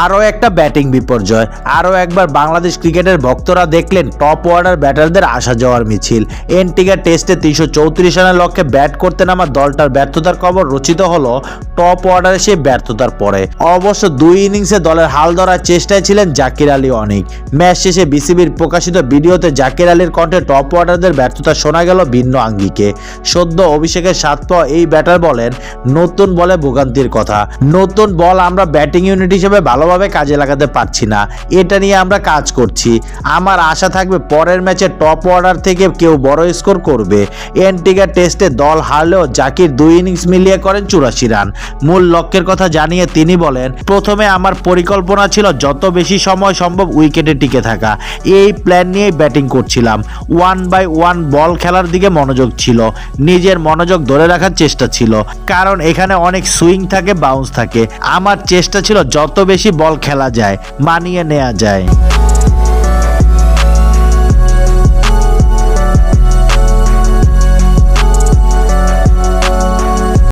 আরও একটা ব্যাটিং বিপর্যয়। আরও একবার বাংলাদেশ ক্রিকেটের ভক্তরা দেখলেন টপ অর্ডার ব্যাটারদের আসা যাওয়ার মিছিল। এনটিগা টেস্টে তিনশো চৌত্রিশ রানের লক্ষ্যে ব্যাট করতে নামা দলটার ব্যর্থতার খবর রচিত হলো টপ অর্ডারে সেই ব্যর্থতার পরে। অবশ্য দুই ইনিংসে দলের হাল ধরার চেষ্টায় ছিলেন জাকির আলী অনেক। ম্যাচ শেষে বিসিবির প্রকাশিত ভিডিওতে জাকির আলীর কণ্ঠে টপ অর্ডারদের ব্যর্থতা শোনা গেল ভিন্ন আঙ্গিকে। সদ্য অভিষেকের সাত পাওয়া এই ব্যাটার বলেন, নতুন বলে ভোগান্তির কথা। নতুন বল আমরা ব্যাটিং ইউনিট হিসেবে ভালোভাবে কাজে লাগাতে পারছি না। এটা নিয়ে আমরা কাজ করছি। আমার আশা থাকবে পরের ম্যাচে টপ অর্ডার থেকে কেউ বড় স্কোর করবে। এনটিগা টেস্টে দল হারলেও জাকির দুই ইনিংস মিলিয়ে করেন চুরাশি রান। মূল লক্ষ্যের কথা জানিয়ে তিনি বলেন, প্রথমে আমার পরিকল্পনা ছিল যত বেশি সময় সম্ভব উইকেটে টিকে থাকা। এই প্ল্যান নিয়েই ব্যাটিং করছিলাম। ওয়ান বাই ওয়ান বল খেলার দিকে মনোযোগ ছিল। নিজের মনোযোগ ধরে রাখার চেষ্টা ছিল। কারণ এখানে অনেক সুইং থাকে বাউন্স থাকে। আমার চেষ্টা ছিল যত বেশি বল খেলা যায় মানিয়ে নেওয়া যায়।